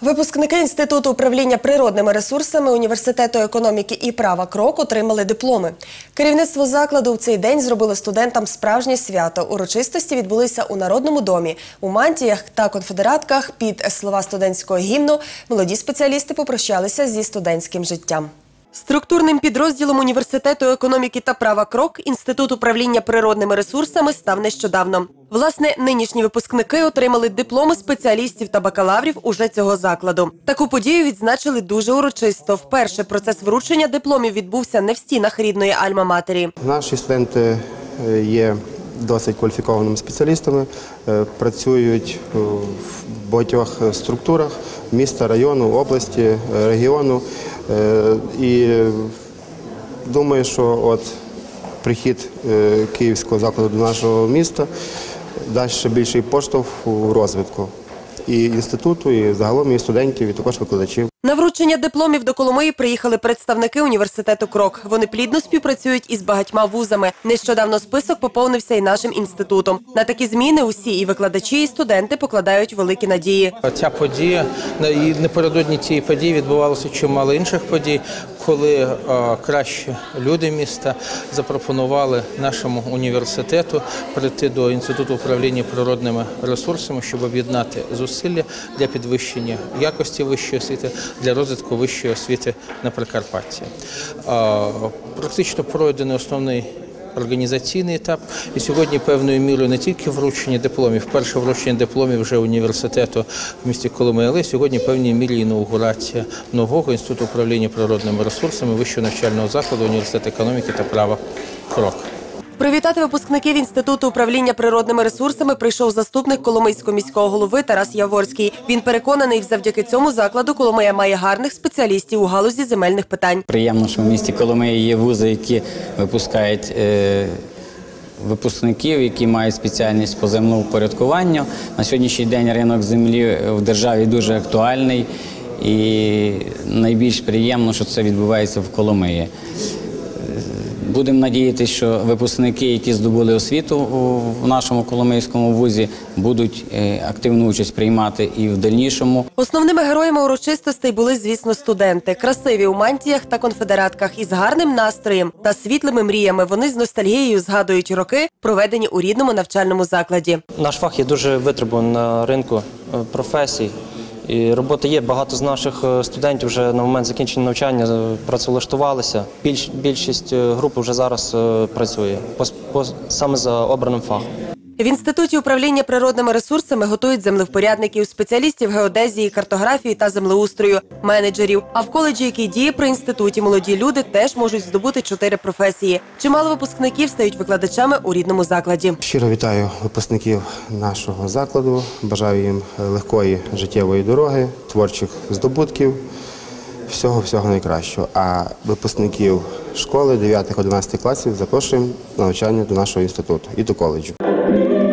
Випускники Інституту управління природними ресурсами університету економіки і права КРОК отримали дипломи. Керівництво закладу в цей день зробило студентам справжнє свято. Урочистості відбулися у Народному домі. У мантіях та конфедератках під слова студентського гімну молоді спеціалісти попрощалися зі студентським життям. Структурним підрозділом університету економіки та права КРОК інститут управління природними ресурсами став нещодавно. Власне, нинішні випускники отримали дипломи спеціалістів та бакалаврів уже цього закладу. Таку подію відзначили дуже урочисто. Вперше процес вручення дипломів відбувся не в стінах рідної альма-матері. Наші студенти е, є досить кваліфікованими спеціалістами, е, працюють в багатьох е, структурах міста, району, області, регіону. Е, І е, думаю, що от прихід е, київського закладу до нашого міста дасть ще більший поштовх у розвитку і інституту, і загалом і студентів, і також викладачів. На вручення дипломів до Коломиї приїхали представники університету КРОК. Вони плідно співпрацюють із багатьма вузами. Нещодавно список поповнився і нашим інститутом. На такі зміни усі і викладачі, і студенти покладають великі надії. Ця подія і напередодні цієї події відбувалося чимало інших подій, коли е, кращі люди міста запропонували нашому університету прийти до інституту управління природними ресурсами, щоб об'єднати зусилля для підвищення якості вищої освіти, для розвитку вищої освіти на Прикарпатті. Практично пройдений основний організаційний етап. І сьогодні певною мірою не тільки вручення дипломів, перше вручення дипломів вже університету в місті Коломия, але сьогодні певній мірі інаугурація нового інституту управління природними ресурсами вищого навчального закладу університету економіки та права Крок. Привітати випускників інституту управління природними ресурсами прийшов заступник Коломийського міського голови Тарас Яворський. Він переконаний, завдяки цьому закладу Коломия має гарних спеціалістів у галузі земельних питань. Приємно, що в місті Коломиї є вузи, які випускають е, випускників, які мають спеціальність по землеупорядкуванню. На сьогоднішній день ринок землі в державі дуже актуальний і найбільш приємно, що це відбувається в Коломиї. Будемо надіятися, що випускники, які здобули освіту в нашому Коломийському вузі, будуть е, активну участь приймати і в дальнішому. Основними героями урочистостей були, звісно, студенти. Красиві у мантіях та конфедератках із гарним настроєм та світлими мріями. Вони з ностальгією згадують роки, проведені у рідному навчальному закладі. Наш фах є дуже витребуваний на ринку е, професій. І роботи є. Багато з наших е, студентів вже на момент закінчення навчання е, працевлаштувалися. Більш, більшість групи груп вже зараз е, працює саме за обраним фахом. В інституті управління природними ресурсами готують землевпорядників, спеціалістів геодезії, картографії та землеустрою, менеджерів. А в коледжі, який діє при інституті, молоді люди теж можуть здобути чотири професії. Чимало випускників стають викладачами у рідному закладі. Щиро вітаю випускників нашого закладу. Бажаю їм легкої життєвої дороги, творчих здобутків, всього всього найкращого. А випускників школи 9-11 класів запрошуємо на навчання до нашого інституту і до коледжу. Amen.